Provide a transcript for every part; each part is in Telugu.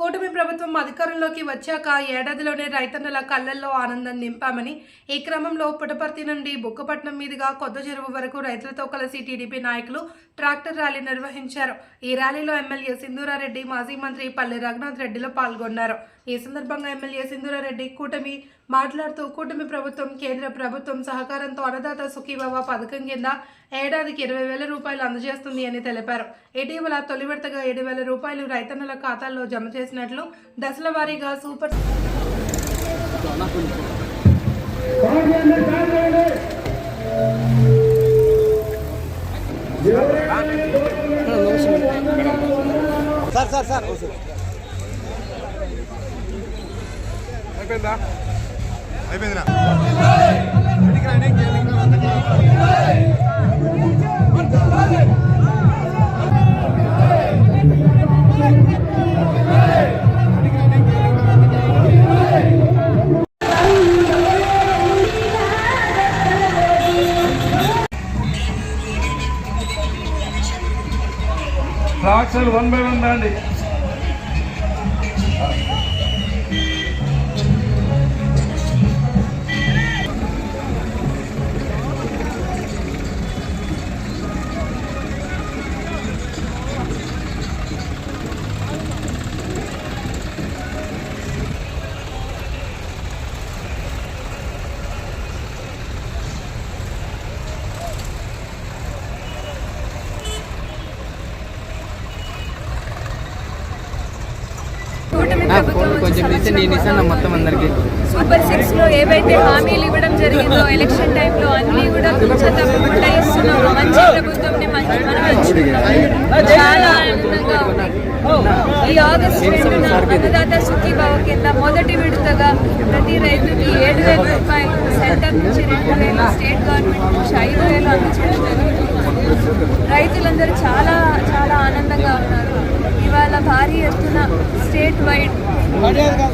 కూటమి ప్రభుత్వం అధికారంలోకి వచ్చాక ఏడాదిలోనే రైతన్నల కళ్ళల్లో ఆనందం నింపామని ఈ క్రమంలో పుటపర్తి నుండి బుక్కపట్నం మీదుగా కొత్త చెరువు వరకు రైతులతో కలిసి టీడీపీ నాయకులు ట్రాక్టర్ ర్యాలీ నిర్వహించారు. ఈ ర్యాలీలో ఎమ్మెల్యే సింధూరారెడ్డి మాజీ మంత్రి పల్లె రఘునాథ్ రెడ్డిలో పాల్గొన్నారు. ఈ సందర్భంగా ఎమ్మెల్యే సింధూరారెడ్డి కూటమి మాట్లాడుతూ కూటమి ప్రభుత్వం కేంద్ర ప్రభుత్వం సహకారంతో అన్నదాత సుఖీభవ పథకం కింద ఏడాదికి ఇరవై వేల రూపాయలు అందజేస్తుంది అని తెలిపారు. ఇటీవల తొలి విడతగా ఏడు వేల రూపాయలు రైతన్నుల ఖాతాల్లో జమ చేసినట్లు దశల వారీగా super sir sir sir. Oh sir అయిపోయిందా అయిపోయిందిరా ట్రాక్టర్ వన్ బై వన్ రండి. కొంచెం వచ్చి తీసి నేను ఇస్తాను మొత్తం అందరికి. సూపర్ సిక్స్లో ఏవైతే హామీలు ఇవ్వడం జరిగిందో ఎలక్షన్ టైంలో అన్ని కూడా తప్పకుండా ఇస్తున్నాం మంచి ప్రభుత్వం చాలా ఆనందంగా ఈ ఆగస్టు రెండున అన్నదాత సుఖీభావ కింద మొదటి విడతగా ప్రతి రైతుకి ఏడు వేల రూపాయలు సెంటర్ నుంచి రెండు వేలు స్టేట్ గవర్నమెంట్ నుంచి ఐదు వేలు అందించడం జరుగుతుంది రైతులందరూ చాలా చాలా ఆనందంగా ఉన్నారు. భారీ ఎత్తున స్టేట్ వైడ్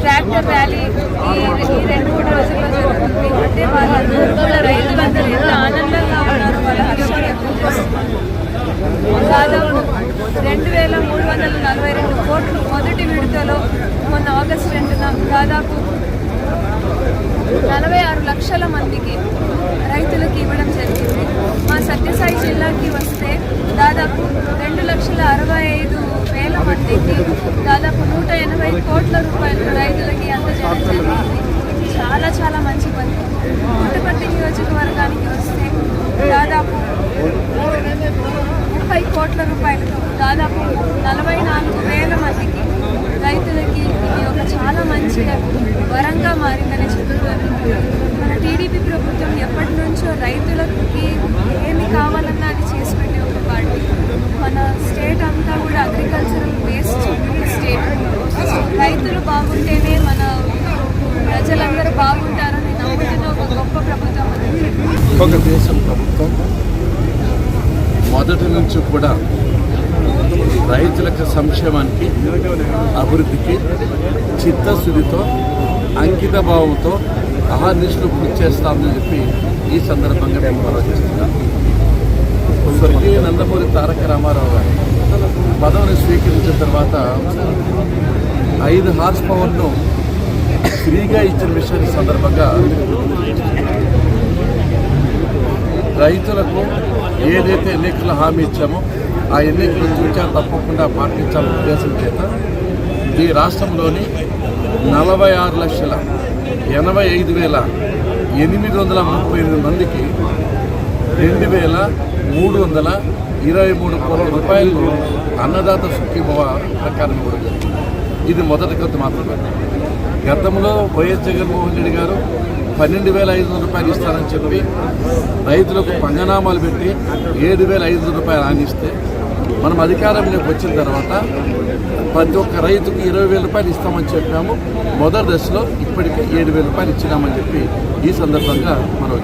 ట్రాక్టర్ ర్యాలీ ఈ ఈ రెండు మూడు రోజుల్లో జరుగుతుంది. అంటే వాళ్ళందరూ కూడా రైతులందరూ ఎంత ఆనందంగా ఉన్నారు వాళ్ళ హర్షం వ్యక్తం చేస్తున్నారు దాదాపు రెండు వేల మూడు వందల నలభై రెండు కోట్లు మొదటి విడతలో మొన్న ఆగస్టు రెండున దాదాపు నలభై ఆరు లక్షల మందికి రైతులకు ఇవ్వడం జరిగింది. మా సత్యసాయి జిల్లాకి వస్తే దాదాపు రెండు లక్షల అరవై వేల దాదాపు నూట ఎనభై కోట్ల రూపాయలు రైతులకి అందజేయడం జరిగింది. ఇది చాలా చాలా మంచి పని. పుట్టపర్తి నియోజకవర్గానికి వస్తే దాదాపు ముప్పై కోట్ల రూపాయలు దాదాపు నలభై నాలుగు వేల మందికి రైతులకి ఇది ఒక చాలా మంచి వరంగా మారిందని చెప్తున్నారు. మన టీడీపీ ప్రభుత్వం ఎప్పటి నుంచో రైతులకి ఏమి కావాలి అది చేసి పెట్టే ఒక పార్టీ మన స్టేట్ అంతా కూడా అగ్రికల్చరల్ బేస్డ్ స్టేట్ రైతులు బాగుంటేనే మన ప్రజలందరూ బాగుంటారని నమ్ముతున్న ఒక గొప్ప ప్రభుత్వం అనేది తెలుగుదేశం ప్రభుత్వం మొదటి నుంచి కూడా రైతులకు సంక్షేమానికి అభివృద్ధికి చిత్తశుద్ధితో అంకిత భావంతో అహర్నిశలు కృషి చేస్తామని చెప్పి ఈ సందర్భంగా మేము ఆలోచిస్తున్నాం స్వర్గీయ నందమూరి తారక రామారావు గారు పదవిని స్వీకరించిన తర్వాత ఐదు హార్స్ పవర్ను ఫ్రీగా ఇచ్చిన విషయాన్ని సందర్భంగా రైతులకు ఏదైతే ఎన్నికల హామీ ఇచ్చామో ఆ ఎన్నికలు చూచా తప్పకుండా పాటించాలనే ఉద్దేశం చేత ఈ రాష్ట్రంలోని నలభై ఆరు లక్షల ఎనభై ఐదు వేల ఎనిమిది వందల ముప్పై ఎనిమిది మందికి రెండు వేల మూడు వందల ఇరవై మూడు కోట్ల రూపాయలు అన్నదాత సుఖీభవ ప్రకారం ఇవ్వడం జరిగింది. ఇది మొదటి కొత్త మాత్రమే. గతంలో వైఎస్ జగన్మోహన్ రెడ్డి గారు పన్నెండు వేల ఐదు వందల రూపాయలు ఇస్తానని చెప్పి రైతులకు పంగనామాలు పెట్టి ఏడు వేల ఐదు వందల రూపాయలు ఆనిస్తే మనం అధికారంలోకి వచ్చిన తర్వాత ప్రతి ఒక్క రైతుకు ఇరవై వేల రూపాయలు ఇస్తామని చెప్పాము. మొదటి దశలో ఇప్పటికే ఏడు వేల రూపాయలు ఇచ్చినామని చెప్పి ఈ సందర్భంగా మనం